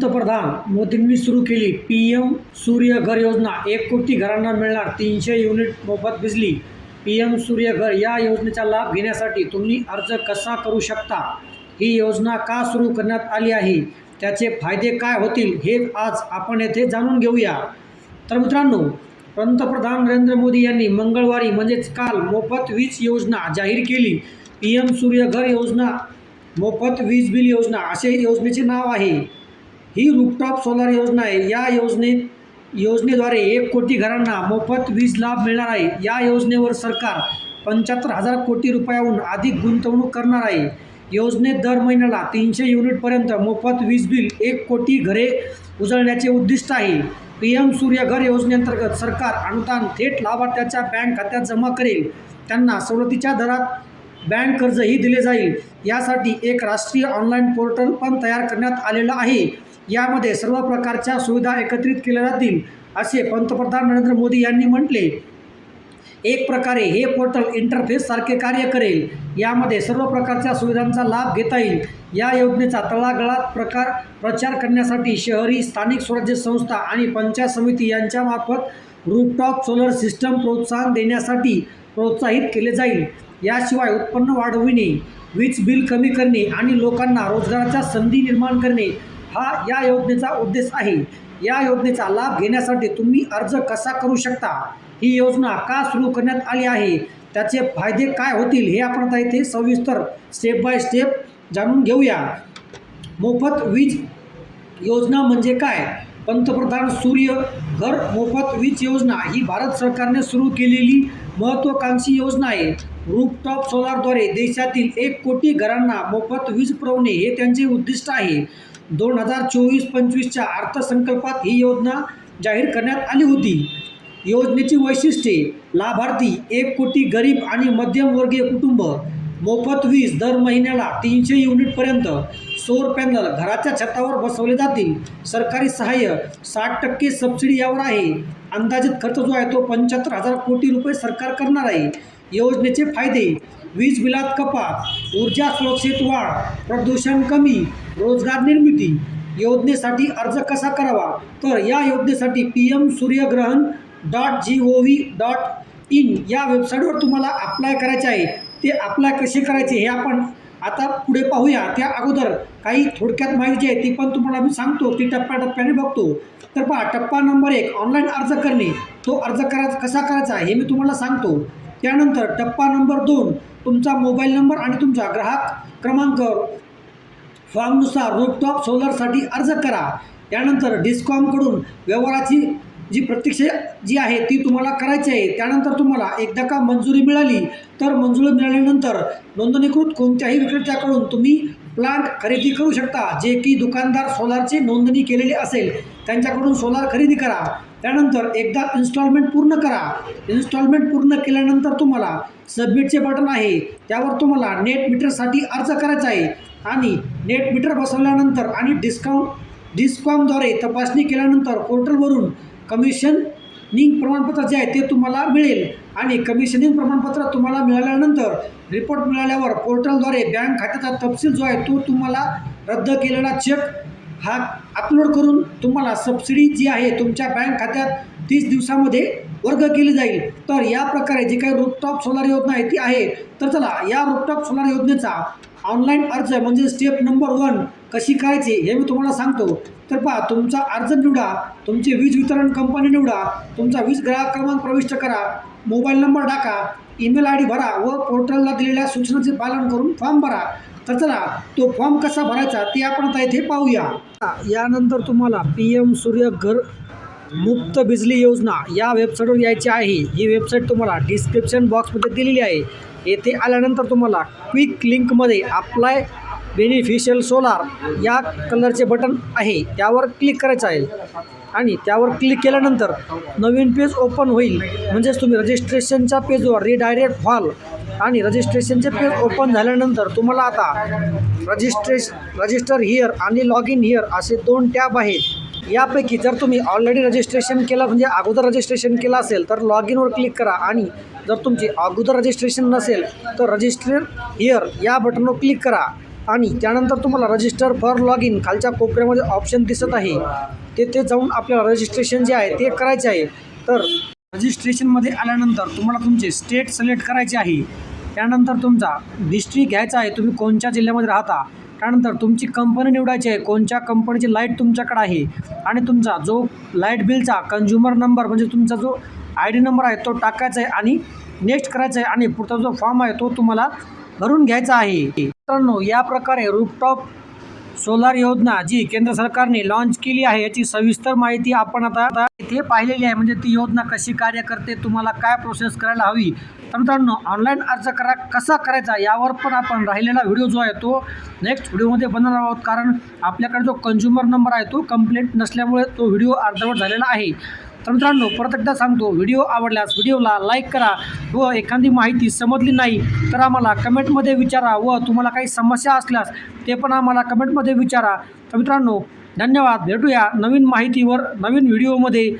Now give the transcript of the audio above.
पंतप्रधान मोदींनी सुरू केली. पी एम सूर्यघर योजना. एक कोटी घरांना मिळणार तीनशे युनिट मोफत बिजली. पी एम सूर्यघर या योजनेचा लाभ घेण्यासाठी तुम्ही अर्ज कसा करू शकता? ही योजना का सुरू करण्यात आली आहे? त्याचे फायदे काय होतील हे आज आपण येथे जाणून घेऊया. तर मित्रांनो पंतप्रधान नरेंद्र मोदी यांनी मंगळवारी म्हणजेच काल मोफत वीज योजना जाहीर केली. पी एम सूर्यघर योजना मोफत वीज बिल योजना असे योजनेचे नाव आहे. ही रूपटॉप सोलार योजना आहे. या योजनेत योजनेद्वारे एक कोटी घरांना मोफत वीज लाभ मिळणार आहे. या योजनेवर सरकार पंच्याहत्तर हजार कोटी रुपयाहून अधिक गुंतवणूक करणार आहे. योजनेत दर महिन्याला तीनशे युनिटपर्यंत मोफत वीज बिल एक कोटी घरे उजळण्याचे उद्दिष्ट आहे. पी एम सूर्यघर योजनेअंतर्गत सरकार अनुदान थेट लाभार्थ्याच्या बँक खात्यात जमा करेल. त्यांना सवलतीच्या दरात बँक कर्जही दिले जाईल. यासाठी एक राष्ट्रीय ऑनलाईन पोर्टल पण तयार करण्यात आलेलं आहे. यामध्ये सर्व प्रकारच्या सुविधा एकत्रित केल्या जातील असे पंतप्रधान नरेंद्र मोदी यांनी म्हटले. एक प्रकारे हे पोर्टल इंटरफेस सारखे कार्य करेल. यामध्ये सर्व प्रकारच्या सुविधांचा लाभ घेता येईल. या योजनेचा तळागाळात प्रकार प्रचार करण्यासाठी शहरी स्थानिक स्वराज्य संस्था आणि पंचायत समिती यांच्यामार्फत रूपटॉप सोलर सिस्टम प्रोत्साहन देण्यासाठी प्रोत्साहित केले जाईल. याशिवाय उत्पन्न वाढविणे वीज बिल कमी करणे आणि लोकांना रोजगाराच्या संधी निर्माण करणे हा या योजनेचा उद्देश आहे. या योजनेचा लाभ घेण्यासाठी तुम्ही अर्ज कसा करू शकता? ही योजना का सुरू करण्यात आली आहे? त्याचे फायदे काय होतील हे आपण आता इथे सविस्तर स्टेप बाय स्टेप जाणून घेऊया. मोफत वीज योजना म्हणजे काय? पंतप्रधान सूर्य घर मोफत वीज योजना ही भारत सरकारने सुरू केलेली महत्त्वाकांक्षी योजना आहे. रूपटॉप सोलारद्वारे देशातील एक कोटी घरांना मोफत वीज पुरवणे हे त्यांचे उद्दिष्ट आहे. दोन हजार चोवीस पंचवीसच्या अर्थसंकल्पात ही योजना जाहीर करण्यात आली होती. योजनेची वैशिष्ट्ये लाभार्थी एक कोटी गरीब आणि मध्यमवर्गीय कुटुंब मोफत वीज दर महिन्याला तीनशे युनिटपर्यंत सौर पॅनल घराच्या छतावर बसवले जातील. सरकारी सहाय्य साठ टक्के सबसिडी यावर आहे. अंदाजित खर्च जो आहे तो पंच्याहत्तर हजार कोटी रुपये सरकार करणार आहे. योजनेचे फायदे वीज बिलात कपात ऊर्जा सुरक्षेत वाढ प्रदूषण कमी रोजगार निर्मिती योजनेसाठी अर्ज कसा करावा? तर या योजनेसाठी पी एम सूर्यग्रहण dot G O V dot in या वेबसाईटवर तुम्हाला अप्लाय करायचे आहे. ते अप्लाय कसे करायचे हे आपण आता पुढे पाहूया. त्या अगोदर काही थोडक्यात माहिती आहे ती पण तुम्हाला मी सांगतो. ती टप्प्याटप्प्याने बघतो. तर पहा टप्पा नंबर एक ऑनलाईन अर्ज करणे. तो अर्ज करा कसा करायचा हे मी तुम्हाला सांगतो. त्यानंतर टप्पा नंबर दोन तुमचा मोबाईल नंबर आणि तुमचा ग्राहक क्रमांक फॉर्मनुसार रूपटॉप सोलरसाठी अर्ज करा. त्यानंतर डिस्कॉमकडून व्यवहाराची जी प्रतीक्षा जी आहे ती तुम्हाला करायची आहे. त्यानंतर तुम्हाला एकदा का मंजुरी मिळाली. तर मंजुरी मिळाल्यानंतर नोंदणीकृत कोणत्याही विक्रेत्याकडून तुम्ही प्लांट खरेदी करू शकता. जे की दुकानदार सोलारची नोंदणी केलेली असेल त्यांच्याकडून सोलार खरेदी करा. त्यानंतर एकदा इन्स्टॉलमेंट पूर्ण करा. इन्स्टॉलमेंट पूर्ण केल्यानंतर तुम्हाला सबमिटचे बटन आहे. त्यावर तुम्हाला नेट मीटरसाठी अर्ज करायचा आहे. आणि नेट मीटर बसवल्यानंतर आणि डिस्काउंट डिस्कॉमद्वारे तपासणी केल्यानंतर पोर्टलवरून कमिशनिंग प्रमाणपत्र जे आहे ते तुम्हाला मिळेल. आणि कमिशनिंग प्रमाणपत्र तुम्हाला मिळाल्यानंतर रिपोर्ट मिळाल्यावर पोर्टलद्वारे बँक खात्याचा तपशील जो आहे तो तुम्हाला रद्द केलेला चेक हा अपलोड करून तुम्हाला सबसिडी जी आहे तुमच्या बँक खात्यात तीस दिवसामध्ये वर्ग केली जाईल. तर या प्रकारे जी काही रूपटॉप सोलार योजना आहे ती आहे. तर चला या रूपटॉप सोलार योजनेचा ऑनलाईन अर्ज म्हणजे स्टेप नंबर वन कशी करायची हे मी तुम्हाला सांगतो. तर पहा तुमचा अर्ज निवडा तुमची वीज वितरण कंपनी निवडा तुमचा वीज ग्राहक क्रमांक प्रविष्ट करा मोबाईल नंबर टाका ईमेल आय डी भरा व पोर्टलला दिलेल्या सूचनांचे पालन करून फॉर्म भरा. तर चला तो फॉर्म कसा भरायचा ते आपण आता इथे पाहूया. यानंतर तुम्हाला पी एम सूर्य घर मुक्त बिजली योजना या वेबसाईटवर यायची आहे. ही वेबसाईट तुम्हाला डिस्क्रिप्शन बॉक्समध्ये दिलेली आहे. येथे आल्यानंतर तुम्हाला क्विक लिंकमध्ये अप्लाय बेनिफिशियल सोलार या कलरचे बटन आहे त्यावर क्लिक करायचं आहे. आणि त्यावर क्लिक केल्यानंतर नवीन पेज ओपन होईल. म्हणजेच तुम्ही रजिस्ट्रेशनच्या पेजवर रिडायरेक्ट व्हाल. आणि रजिस्ट्रेशनचे पेज ओपन झाल्यानंतर तुम्हाला आता रजिस्ट्रेश रजिस्टर हिअर आणि लॉग इन हिअर असे दोन टॅब आहेत. यापैकी जर तुम्ही ऑलरेडी रजिस्ट्रेशन केलं म्हणजे अगोदर रजिस्ट्रेशन केलं असेल तर लॉग इनवर क्लिक करा. आणि जर तुमची अगोदर रजिस्ट्रेशन नसेल तर रजिस्टर हिअर या बटनवर क्लिक करा. आणि त्यानंतर तुम्हाला रजिस्टर फॉर लॉग इन खालच्या कोपऱ्यामध्ये ऑप्शन दिसत आहे. तेथे जाऊन आपल्याला रजिस्ट्रेशन जे आहे ते करायचे आहे. तर रजिस्ट्रेशनमध्ये आल्यानंतर तुम्हाला तुमचे स्टेट सिलेक्ट करायचे आहे. त्यानंतर तुमचा डिस्ट्रिक्ट घ्यायचा आहे. तुम्ही कोणत्या जिल्ह्यामध्ये राहता? त्यानंतर तुमची कंपनी निवडायची आहे. कोणत्या कंपनीची लाइट तुमच्याकडे आहे? आणि तुमचा जो लाइट बिलचा कंझ्युमर नंबर म्हणजे तुमचा जो आय डी नंबर आहे तो टाकायचा आहे आणि नेक्स्ट करायचा आहे. आणि पुढचा जो फॉर्म आहे तो तुम्हाला भरून घ्यायचा आहे. मित्रांनो या प्रकारे रूपटॉप सोलार योजना जी केंद्र सरकारने लॉन्च केली आहे याची सविस्तर माहिती आपण आता इथे पाहिलेली आहे. म्हणजे ती योजना कशी कार्य करते तुम्हाला काय प्रोसेस करायला हवी? तर मित्रांनो ऑनलाईन अर्ज करा कसा करायचा यावर पण आपण राहिलेला व्हिडिओ जो आहे तो नेक्स्ट व्हिडिओमध्ये बनवणार आहोत. कारण आपल्याकडे जो कन्झ्युमर नंबर आहे तो कंप्लेंट नसल्यामुळे तो व्हिडिओ अर्धवट झालेला आहे. तर मित्रांनो परत एकदा सांगतो व्हिडिओ आवडल्यास व्हिडिओला लाईक करा व एखादी माहिती समजली नाही तर आम्हाला कमेंटमध्ये विचारा व तुम्हाला काही समस्या असल्यास ते पण आम्हाला कमेंटमध्ये विचारा. तर मित्रांनो धन्यवाद. भेटूया नवीन माहितीवर नवीन व्हिडिओमध्ये.